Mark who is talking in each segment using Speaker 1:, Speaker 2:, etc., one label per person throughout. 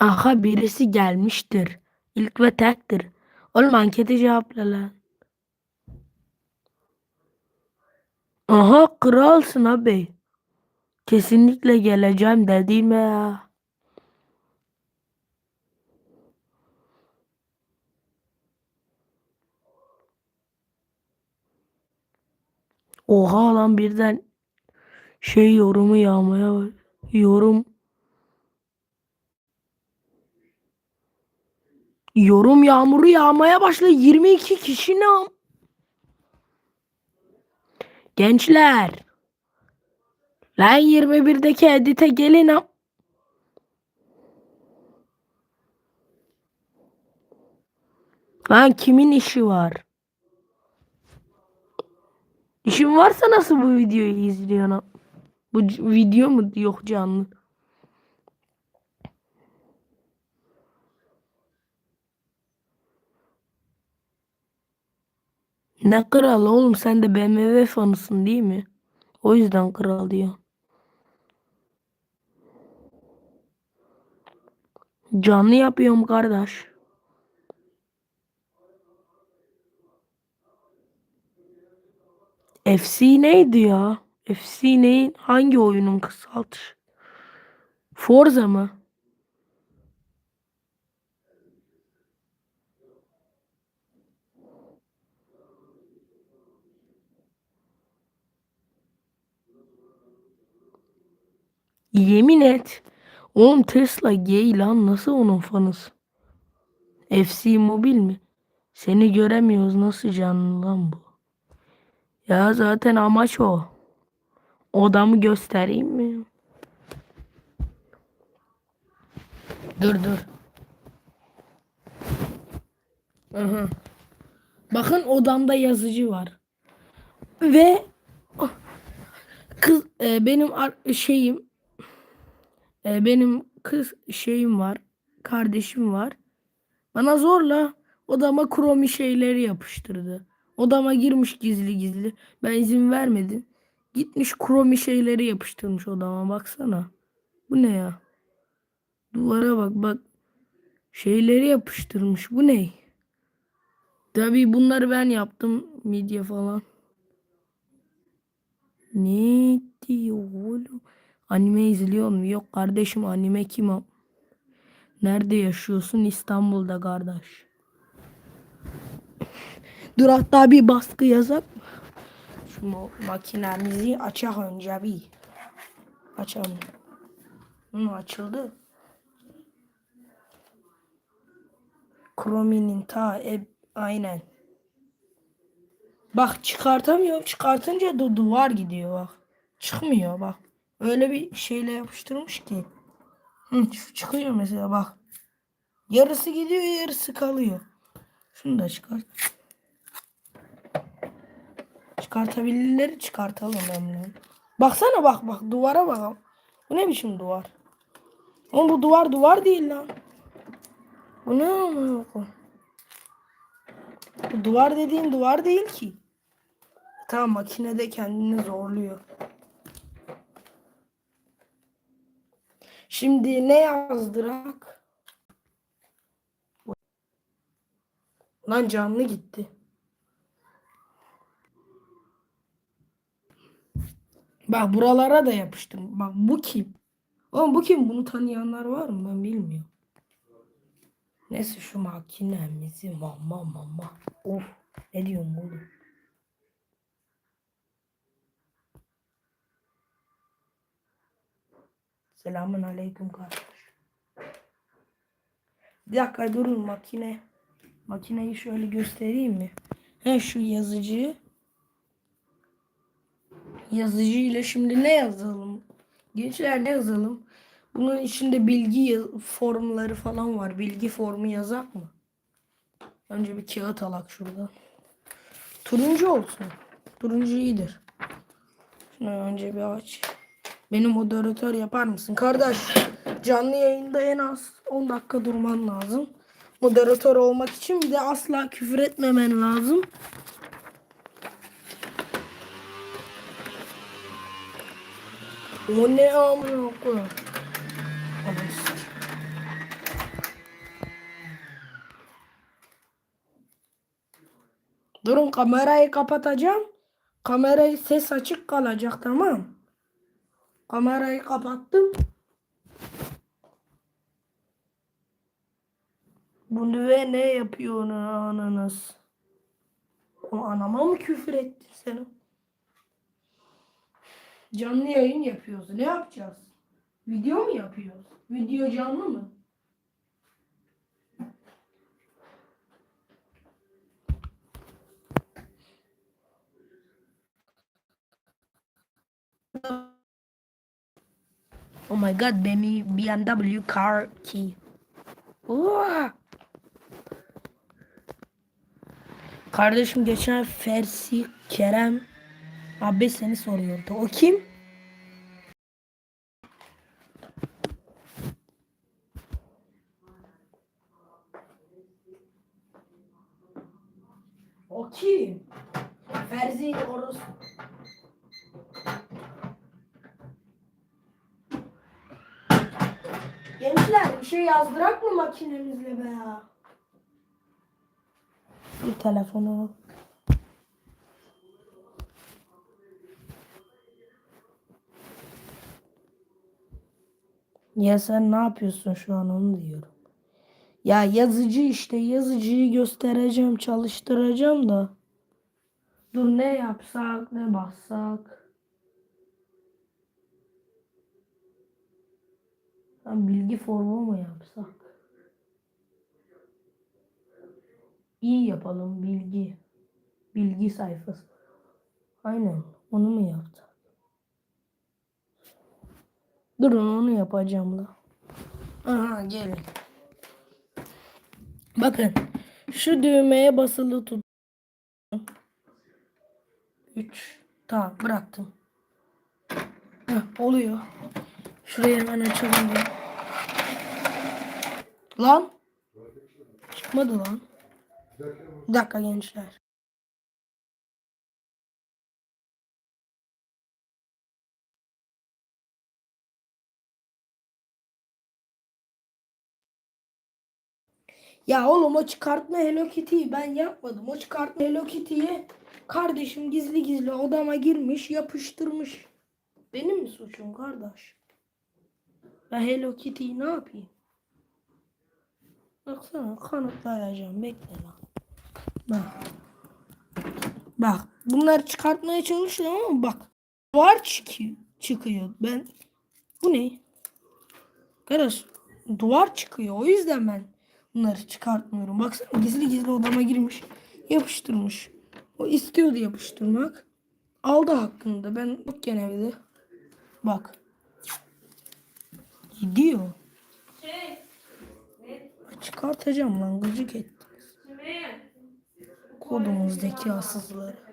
Speaker 1: Aha birisi gelmiştir. İlk ve tektir. Oğlum anketi cevapla lan. Aha kralsın abi. Kesinlikle geleceğim dediğime ya. Oha lan birden şey yorumu yağmaya. Yorum Yorum yağmuru yağmaya başladı. 22 kişi ne? Gençler. Lan 21'deki edite gelin am. Lan kimin işi var? İşin varsa nasıl bu videoyu izliyorsun? Bu video mu? Yok canlı. Ne kral oğlum sen de BMW fanısın değil mi? O yüzden kral diyor. Canlı yapıyorum kardeş. FC neydi ya? FC neyin? Hangi oyunun kısaltışı? Forza mı? Yemin et. Oğlum Tesla gay lan nasıl onun fanısı? FC mobil mi? Seni göremiyoruz nasıl canlı lan bu? Ya zaten amaç o. Odamı göstereyim mi? Dur dur. Aha. Bakın odamda yazıcı var. Ve kız e, benim şeyim e, benim kız şeyim var. Kardeşim var. Bana zorla odama kromi şeyleri yapıştırdı. Odama girmiş gizli gizli. Ben izin vermedim. Gitmiş kromi şeyleri yapıştırmış odama baksana. Bu ne ya? Duvara bak bak. Şeyleri yapıştırmış. Bu ne? Tabii bunları ben yaptım. Midye falan. Ne diyor oğlum? Anime izliyor mu? Yok kardeşim anime kim o? Nerede yaşıyorsun? İstanbul'da kardeş. Dur hatta bir baskı yazak. Şu makinemizi açak önce bir. Açalım. Hı, açıldı. Chrome'nin ta e, aynen. Bak çıkartamıyorum. Çıkartınca da duvar gidiyor bak. Çıkmıyor bak. Öyle bir şeyle yapıştırmış ki. Hı, çıkıyor mesela bak. Yarısı gidiyor yarısı kalıyor. Şunu da çıkart. Çıkartabilirleri çıkartalım hemen. Baksana bak bak duvara bak. Bu ne biçim duvar? Oğlum bu duvar duvar değil lan. Bu ne koyayım? Bu duvar dediğin duvar değil ki. Tamam makinede kendini zorluyor. Şimdi ne yazdırak? Lan canlı gitti. Bak buralara da yapıştım. Bak bu kim? Oğlum bu kim? Bunu tanıyanlar var mı? Ben bilmiyorum. Neyse şu makinemizi mama mama. Of ne diyorum oğlum? Selamun aleyküm kardeş. Bir dakika durun makine. Makineyi şöyle göstereyim mi? He şu yazıcı. Yazıcı ile şimdi ne yazalım? Gençler ne yazalım? Bunun içinde bilgi formları falan var. Bilgi formu yazak mı? Önce bir kağıt alak şuradan. Turuncu olsun. Turuncu iyidir. Şunu önce bir aç. Beni moderatör yapar mısın? Kardeş canlı yayında en az 10 dakika durman lazım. Moderatör olmak için bir de asla küfür etmemen lazım. O ne amına koyayım? Durun kamerayı kapatacağım. Kamerayı ses açık kalacak tamam. Kamerayı kapattım. Bu nüve ne yapıyor onu ananız? O anama mı küfür ettin sen? Canlı yayın yapıyoruz. Ne yapacağız? Video mu yapıyoruz? Video canlı mı? Oh my god, BMW, BMW car key. Oha! Kardeşim geçen Fersi Kerem abi seni soruyordu. O kim? O kim? Ferzi orası. Gençler bir şey yazdırak mı makinemizle be ya? Bir telefonu. Ya sen ne yapıyorsun şu an onu diyorum. Ya yazıcı işte yazıcıyı göstereceğim çalıştıracağım da. Dur ne yapsak ne bassak. Lan bilgi formu mu yapsak? İyi yapalım bilgi. Bilgi sayfası. Aynen onu mu yapsak? Durun onu yapacağım da. Aha gelin. Bakın şu düğmeye basılı tut. 3 Tamam bıraktım. Heh, oluyor. Şurayı hemen açalım diye. Lan. Çıkmadı lan. Bir dakika gençler. Ya oğlum o çıkartma Hello Kitty'yi ben yapmadım. O çıkartma Hello Kitty'yi kardeşim gizli gizli odama girmiş yapıştırmış. Benim mi suçum kardeş? Ben Hello Kitty'yi ne yapayım? Baksana kanıtlayacağım bekle lan. Bak. Bak bunları çıkartmaya çalışıyorum ama bak. Duvar çıkıyor. çıkıyor. Ben bu ne? Kardeş duvar çıkıyor. O yüzden ben bunları çıkartmıyorum. Baksana gizli gizli odama girmiş. Yapıştırmış. O istiyordu yapıştırmak. Aldı hakkında. Ben yokken evde. Bak. Gidiyor.
Speaker 2: Şey,
Speaker 1: Çıkartacağım lan gıcık etti.
Speaker 2: şimdi
Speaker 1: Kodumun zekasızları.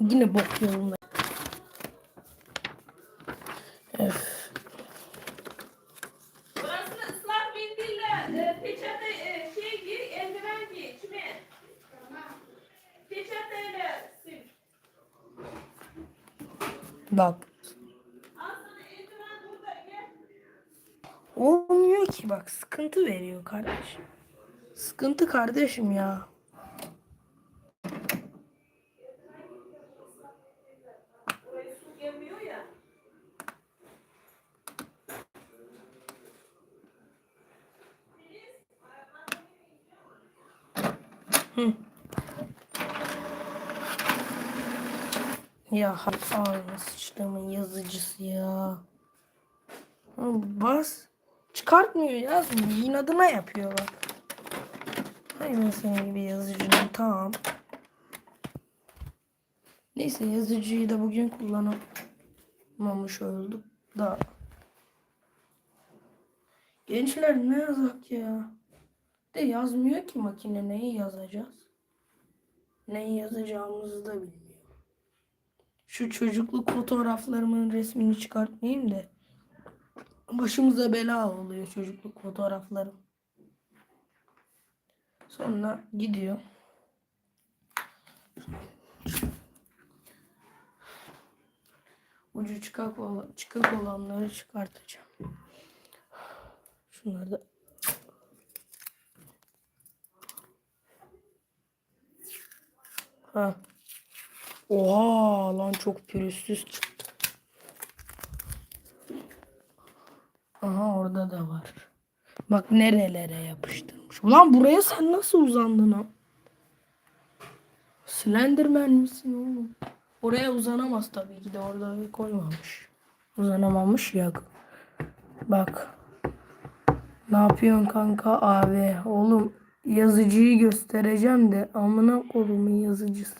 Speaker 1: Yine bok yolunda. Öf.
Speaker 2: Burası ıslak mendille, e, peçete e, şey giy, eldiven giy, çimen. Peçeteyle sil.
Speaker 1: Bak.
Speaker 2: Al sana eldiven burada gel.
Speaker 1: Olmuyor ki bak sıkıntı veriyor kardeşim. Sıkıntı kardeşim ya.
Speaker 2: Ya
Speaker 1: hay ağzına sıçtığımın yazıcısı ya. Bas. Çıkartmıyor yazmıyor. İnadına yapıyor bak. Hay ben senin gibi yazıcının tamam. Neyse yazıcıyı da bugün kullanamamış olduk da. Gençler ne yazak ya? De yazmıyor ki makine neyi yazacağız? Neyi yazacağımızı da bilmiyor. Şu çocukluk fotoğraflarımın resmini çıkartmayayım da. Başımıza bela oluyor çocukluk fotoğraflarım. Sonra gidiyor. Ucu çıkak, olan, çıkak olanları çıkartacağım. Şunları da Ha. Oha lan çok pürüzsüz çıktı. Aha orada da var. Bak nerelere yapıştırmış. Ulan buraya sen nasıl uzandın ha? Slenderman misin oğlum? Oraya uzanamaz tabii ki de orada koymamış. Uzanamamış ya. Bak. Ne yapıyorsun kanka abi? Oğlum yazıcıyı göstereceğim de amına kolumun yazıcısı.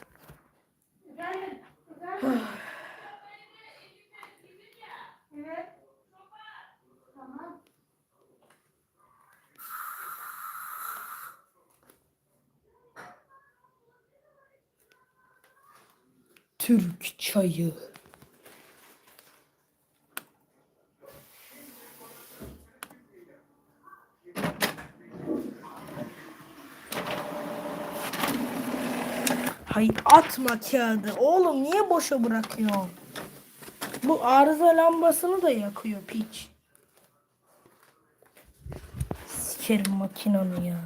Speaker 1: Türk çayı. Hay atma kağıdı. Oğlum niye boşa bırakıyorsun? Bu arıza lambasını da yakıyor piç. Sikerim makinanı ya.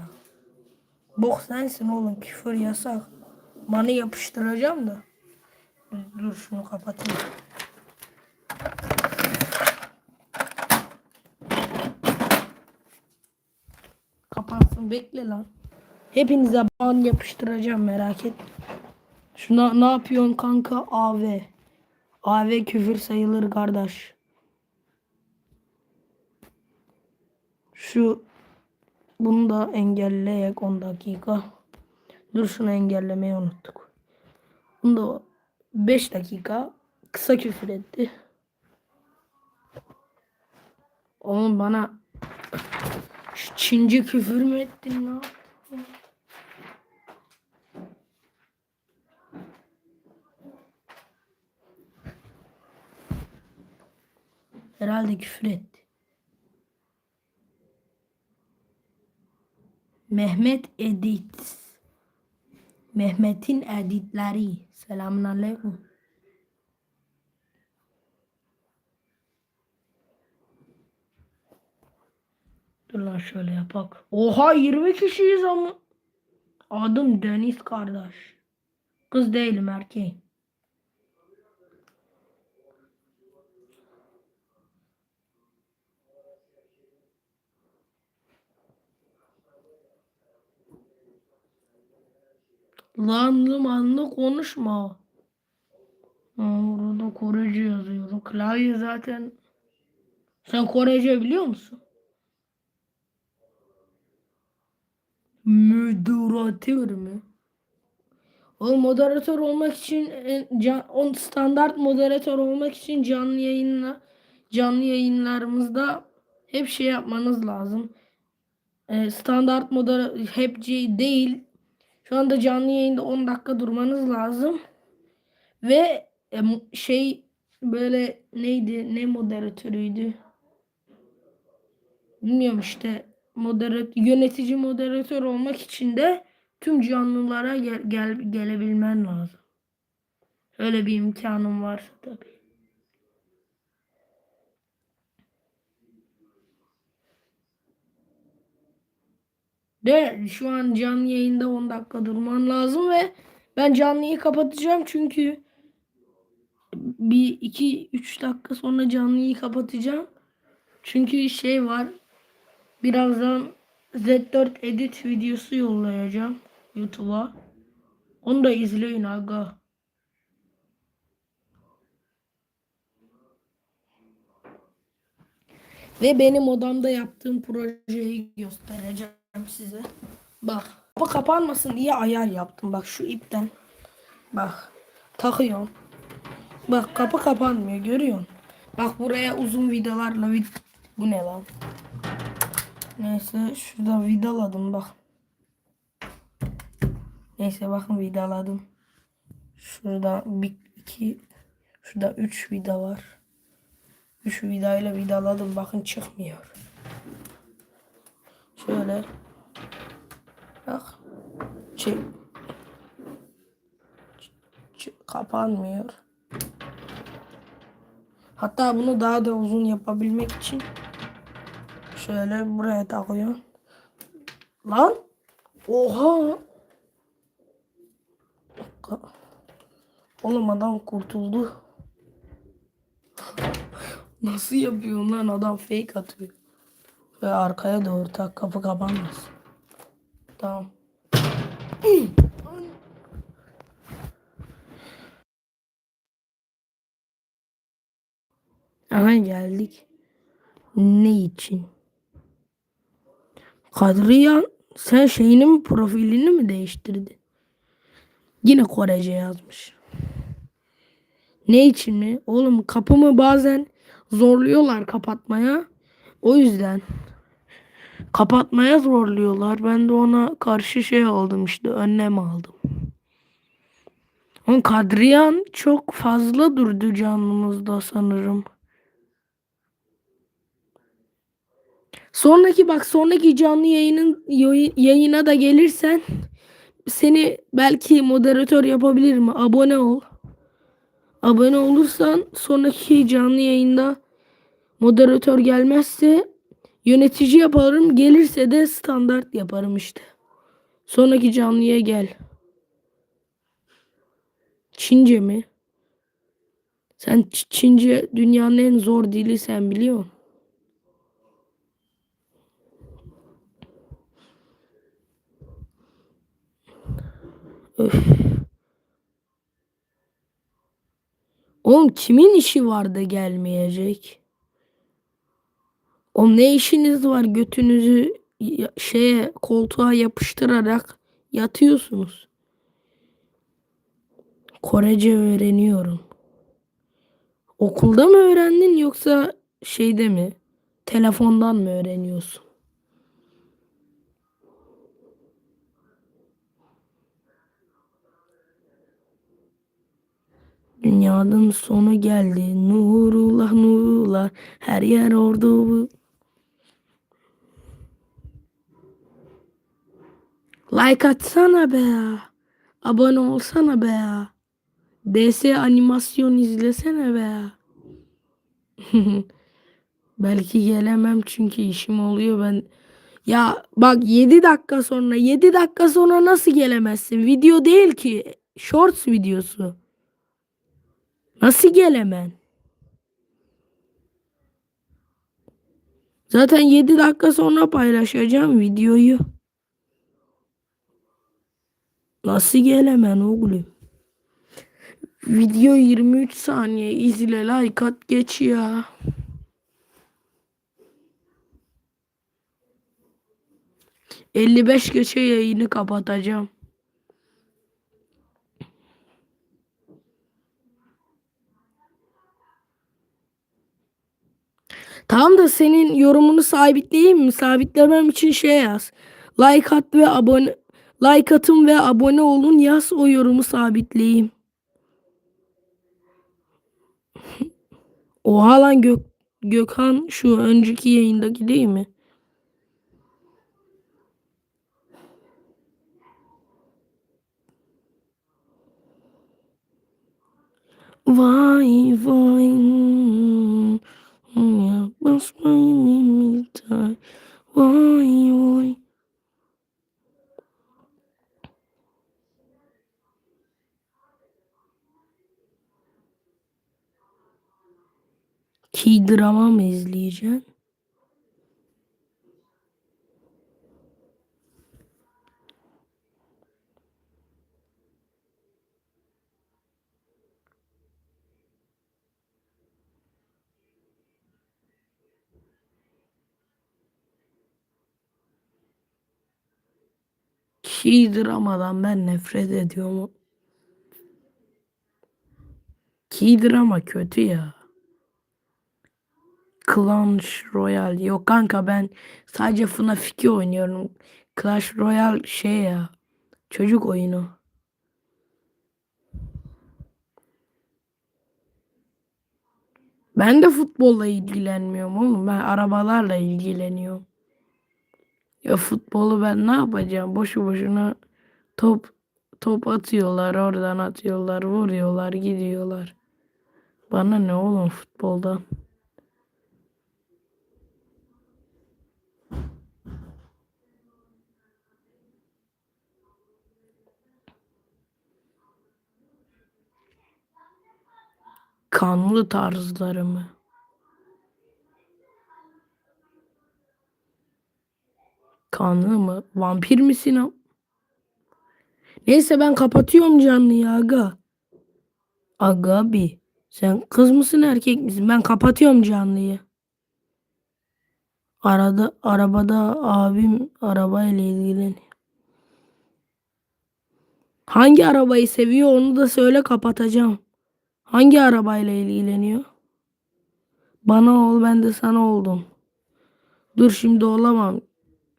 Speaker 1: Bok sensin oğlum küfür yasak. Bana yapıştıracağım da. Dur şunu kapatayım. Kapansın bekle lan. Hepinize ban yapıştıracağım merak etme. Şuna ne yapıyorsun kanka? AV. AV küfür sayılır kardeş. Şu bunu da engelleyek 10 dakika. Dur şunu engellemeyi unuttuk. Bunu da 5 dakika kısa küfür etti. Oğlum bana şu Çince küfür mü ettin lan? Herhalde küfür etti. Mehmet Edit. Mehmet'in editleri. Selamun aleyküm. Dur lan şöyle yapak. Oha 20 kişiyiz ama. Adım Deniz kardeş. Kız değilim erkeğim. Lanlı manlı konuşma. Ha, Orada Korece yazıyor. Klavye zaten. Sen Korece biliyor musun? Moderatör mü? O moderatör olmak için e, on standart moderatör olmak için canlı yayınla canlı yayınlarımızda hep şey yapmanız lazım. E, standart moderatör hep C değil. Şu anda canlı yayında 10 dakika durmanız lazım. Ve e, şey böyle neydi? Ne moderatörüydü? Bilmiyorum işte moderat yönetici moderatör olmak için de tüm canlılara gel, gel gelebilmen lazım. Öyle bir imkanın varsa tabii. De şu an canlı yayında 10 dakika durman lazım ve ben canlıyı kapatacağım çünkü bir 2 3 dakika sonra canlıyı kapatacağım. Çünkü şey var. Birazdan Z4 edit videosu yollayacağım YouTube'a. Onu da izleyin aga. Ve benim odamda yaptığım projeyi göstereceğim size. Bak. Bu kapanmasın diye ayar yaptım. Bak şu ipten. Bak. Takıyorum. Bak kapı kapanmıyor görüyorsun. Bak buraya uzun vidalarla vid bu ne lan? Neyse şurada vidaladım bak. Neyse bakın vidaladım. Şurada bir iki Şurada 3 vida var. 3 vidayla vidaladım. Bakın çıkmıyor. Şöyle. Çık- Kapanmıyor. Hatta bunu daha da uzun yapabilmek için şöyle buraya takıyorum. Lan. Oha. Oğlum adam kurtuldu. Nasıl yapıyor lan adam fake atıyor. Ve arkaya doğru tak kapı kapanmasın. Tamam. Aha geldik. Ne için? Kadriyan sen şeyini mi profilini mi değiştirdin? Yine Korece yazmış. Ne için mi? Oğlum kapımı bazen zorluyorlar kapatmaya. O yüzden. Kapatmaya zorluyorlar. Ben de ona karşı şey aldım işte. Önlem aldım. Ama Kadriyan çok fazla durdu canımızda sanırım. Sonraki bak sonraki canlı yayının yayı- yayına da gelirsen seni belki moderatör yapabilirim. Abone ol. Abone olursan sonraki canlı yayında moderatör gelmezse yönetici yaparım. Gelirse de standart yaparım işte. Sonraki canlıya gel. Çince mi? Sen Çince dünyanın en zor dili sen biliyor musun? Öf. Oğlum kimin işi var da gelmeyecek? O ne işiniz var götünüzü şeye koltuğa yapıştırarak yatıyorsunuz. Korece öğreniyorum. Okulda mı öğrendin yoksa şeyde mi? Telefondan mı öğreniyorsun? Dünyanın sonu geldi. Nurullah nurullah. Her yer ordu. Like atsana be ya. Abone olsana be ya. DS animasyon izlesene be ya. Belki gelemem çünkü işim oluyor ben. Ya bak 7 dakika sonra 7 dakika sonra nasıl gelemezsin? Video değil ki. Shorts videosu. Nasıl gelemem? Zaten 7 dakika sonra paylaşacağım videoyu. Nasıl gelemem oğlum? Video 23 saniye izle like at geç ya. ...55 geçe yayını kapatacağım. Tamam da senin yorumunu sabitleyeyim mi? Sabitlemem için şey yaz. Like at ve abone like atın ve abone olun yaz o yorumu sabitleyeyim. Oha lan Gök Gökhan şu önceki yayındaki değil mi? Vay vay ya basmayın imtihan Vay vay K-drama mı izleyeceksin? K-dramadan ben nefret ediyorum. K-drama kötü ya. Clash Royale. Yok kanka ben sadece FNAF 2 oynuyorum. Clash Royale şey ya. Çocuk oyunu. Ben de futbolla ilgilenmiyorum oğlum. Ben arabalarla ilgileniyorum. Ya futbolu ben ne yapacağım? Boşu boşuna top top atıyorlar, oradan atıyorlar, vuruyorlar, gidiyorlar. Bana ne oğlum futboldan? Kanlı tarzları mı? Kanlı mı? Vampir misin am? Neyse ben kapatıyorum canlıyı aga. Aga bir. Sen kız mısın erkek misin? Ben kapatıyorum canlıyı. Arada arabada abim arabayla ilgileniyor. Hangi arabayı seviyor onu da söyle kapatacağım. Hangi arabayla ilgileniyor? Bana ol ben de sana oldum. Dur şimdi olamam.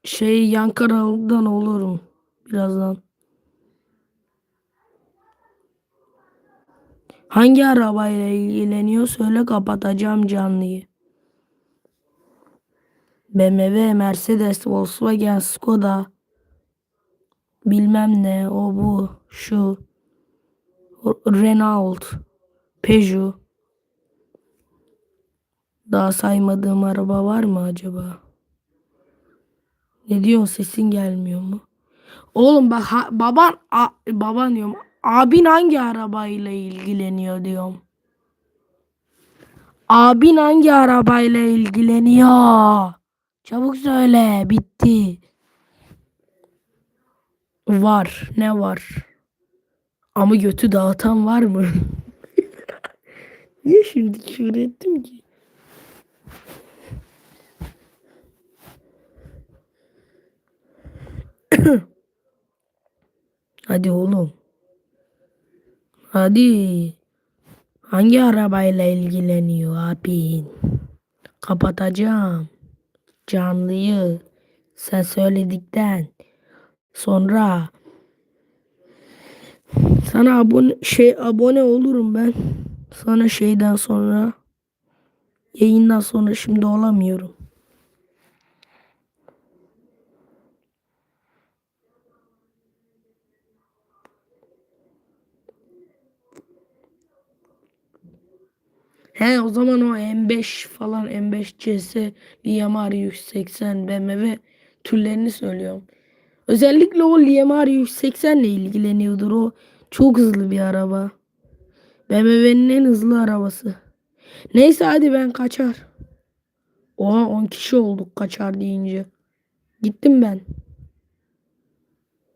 Speaker 1: Şey yan kanaldan olurum birazdan. Hangi arabayla ilgileniyor söyle kapatacağım canlıyı. BMW, Mercedes, Volkswagen, Skoda. Bilmem ne o bu şu. Renault, Peugeot. Daha saymadığım araba var mı acaba? Ne diyorsun sesin gelmiyor mu? Oğlum bak ha- baban a- baban diyorum. Abin hangi arabayla ilgileniyor diyorum. Abin hangi arabayla ilgileniyor? Çabuk söyle bitti. Var ne var? Ama götü dağıtan var mı? Niye şimdi küfür ki? Hadi oğlum. Hadi. Hangi arabayla ilgileniyor abin? Kapatacağım. Canlıyı. Sen söyledikten sonra sana abone şey abone olurum ben. Sana şeyden sonra yayından sonra şimdi olamıyorum. He o zaman o M5 falan M5 CS, Liamar 180 BMW türlerini söylüyorum. Özellikle o Liamar 180 ile ilgileniyordur. O çok hızlı bir araba. BMW'nin en hızlı arabası. Neyse hadi ben kaçar. Oha 10 kişi olduk kaçar deyince. Gittim ben.